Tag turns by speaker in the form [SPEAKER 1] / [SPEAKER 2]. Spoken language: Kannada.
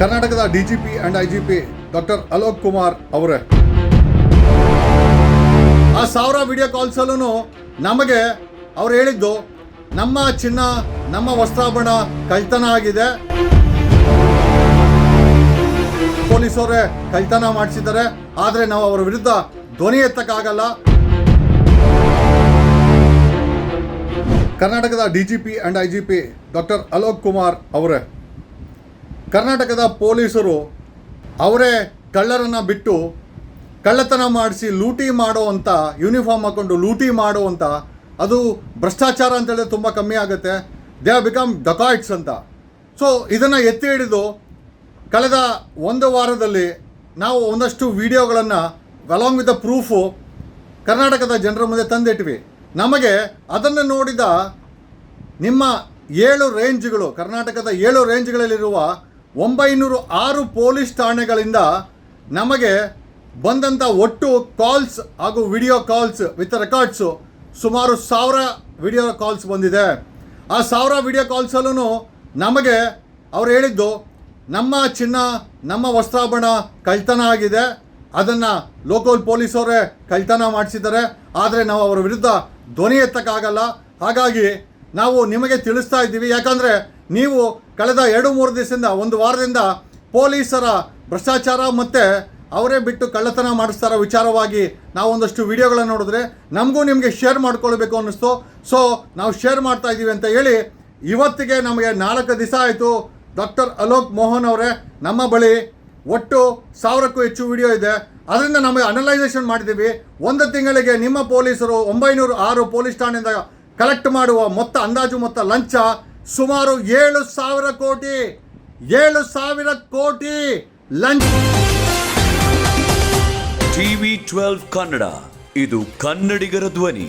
[SPEAKER 1] ಕರ್ನಾಟಕದ DGP and IGP doctor Alok Kumar ಅವರೇ. ಆ ಸಾವಿರ ವಿಡಿಯೋ ಕಾಲ್ಸಲ್ಲೂ ನಮಗೆ ಅವ್ರು ಹೇಳಿದ್ದು, ನಮ್ಮ ಚಿನ್ನ, ನಮ್ಮ ವಸ್ತ್ರಾಭರಣ ಕಳ್ತನ ಆಗಿದೆ. ಪೊಲೀಸರೇ ಕಳ್ತನ ಮಾಡಿಸಿದ್ದಾರೆ. ಆದರೆ ನಾವು ಅವರ ವಿರುದ್ಧ ಧ್ವನಿ ಎತ್ತಕ್ಕಾಗಲ್ಲ. ಕರ್ನಾಟಕದ DGP and IGP doctor Alok Kumar ಅವರೇ. ಕರ್ನಾಟಕದ ಪೊಲೀಸರು ಅವರೇ ಕಳ್ಳರನ್ನು ಬಿಟ್ಟು ಕಳ್ಳತನ ಮಾಡಿಸಿ ಲೂಟಿ ಮಾಡುವಂಥ ಯೂನಿಫಾರ್ಮ್ ಹಾಕ್ಕೊಂಡು ಲೂಟಿ ಮಾಡುವಂಥ ಅದು ಭ್ರಷ್ಟಾಚಾರ ಅಂತೇಳಿದ್ರೆ ತುಂಬ ಕಮ್ಮಿ ಆಗುತ್ತೆ. ದೇ ಆರ್ ಬಿಕಮ್ ಡಕಾಯ್ಟ್ಸ್ ಅಂತ. ಸೊ ಇದನ್ನು ಎತ್ತಿ ಹಿಡಿದು ಕಳೆದ ಒಂದು ವಾರದಲ್ಲಿ ನಾವು ಒಂದಷ್ಟು ವಿಡಿಯೋಗಳನ್ನು ಅಲಾಂಗ್ ವಿತ್ ದ ಪ್ರೂಫು ಕರ್ನಾಟಕದ ಜನರ ಮುಂದೆ ತಂದಿಟ್ವಿ. ನಮಗೆ ಅದನ್ನು ನೋಡಿದ ನಿಮ್ಮ ಏಳು ರೇಂಜ್ಗಳು ಕರ್ನಾಟಕದ ಏಳು ರೇಂಜ್ಗಳಲ್ಲಿರುವ ಒಂಬೈನೂರು ಆರು ಪೊಲೀಸ್ ಠಾಣೆಗಳಿಂದ ನಮಗೆ ಬಂದಂಥ ಒಟ್ಟು ಕಾಲ್ಸ್ ಹಾಗೂ ವಿಡಿಯೋ ಕಾಲ್ಸ್ ವಿತ್ ರೆಕಾರ್ಡ್ಸು ಸುಮಾರು ಸಾವಿರ ವಿಡಿಯೋ ಕಾಲ್ಸ್ ಬಂದಿದೆ. ಆ ಸಾವಿರ ವಿಡಿಯೋ ಕಾಲ್ಸಲ್ಲೂ ನಮಗೆ ಅವ್ರು ಹೇಳಿದ್ದು ನಮ್ಮ ಚಿನ್ನ, ನಮ್ಮ ವಸ್ತ್ರಾಭರಣ ಕಳ್ತನ ಆಗಿದೆ. ಅದನ್ನು ಲೋಕಲ್ ಪೊಲೀಸವರೇ ಕಳ್ತನ ಮಾಡಿಸಿದ್ದಾರೆ. ಆದರೆ ನಾವು ಅವರ ವಿರುದ್ಧ ಧ್ವನಿ ಎತ್ತಕ್ಕಾಗಲ್ಲ. ಹಾಗಾಗಿ ನಾವು ನಿಮಗೆ ತಿಳಿಸ್ತಾ ಇದ್ದೀವಿ. ಯಾಕಂದರೆ ನೀವು ಕಳೆದ ಎರಡು ಮೂರು ದಿವಸದಿಂದ, ಒಂದು ವಾರದಿಂದ ಪೊಲೀಸರ ಭ್ರಷ್ಟಾಚಾರ ಮತ್ತು ಅವರೇ ಬಿಟ್ಟು ಕಳ್ಳತನ ಮಾಡಿಸ್ತಾರ ವಿಚಾರವಾಗಿ ನಾವು ಒಂದಷ್ಟು ವಿಡಿಯೋಗಳನ್ನು ನೋಡಿದ್ರೆ ನಮಗೂ ನಿಮಗೆ ಶೇರ್ ಮಾಡ್ಕೊಳ್ಬೇಕು ಅನ್ನಿಸ್ತು. ಸೊ ನಾವು ಶೇರ್ ಮಾಡ್ತಾ ಇದ್ದೀವಿ ಅಂತ ಹೇಳಿ ಇವತ್ತಿಗೆ ನಮಗೆ ನಾಲ್ಕು ದಿವಸ ಆಯಿತು. ಡಾಕ್ಟರ್ ಅಲೋಕ್ ಮೋಹನ್ ಅವರೇ, ನಮ್ಮ ಬಳಿ ಒಟ್ಟು ಸಾವಿರಕ್ಕೂ ಹೆಚ್ಚು ವಿಡಿಯೋ ಇದೆ. ಅದರಿಂದ ನಮಗೆ ಅನಲೈಸೇಷನ್ ಮಾಡಿದ್ದೀವಿ. ಒಂದು ತಿಂಗಳಿಗೆ ನಿಮ್ಮ ಪೊಲೀಸರು ಒಂಬೈನೂರು ಆರು ಪೊಲೀಸ್ ಠಾಣೆಯಿಂದ ಕಲೆಕ್ಟ್ ಮಾಡುವ ಮೊತ್ತ, ಅಂದಾಜು ಮೊತ್ತ, ಲಂಚ ಸುಮಾರು ಏಳು ಸಾವಿರ ಕೋಟಿ ಏಳು ಸಾವಿರ ಕೋಟಿ ಲಂಚ್.
[SPEAKER 2] ಟಿವಿ ಟ್ವೆಲ್ವ್ ಕನ್ನಡ ಇದು ಕನ್ನಡಿಗರ ಧ್ವನಿ.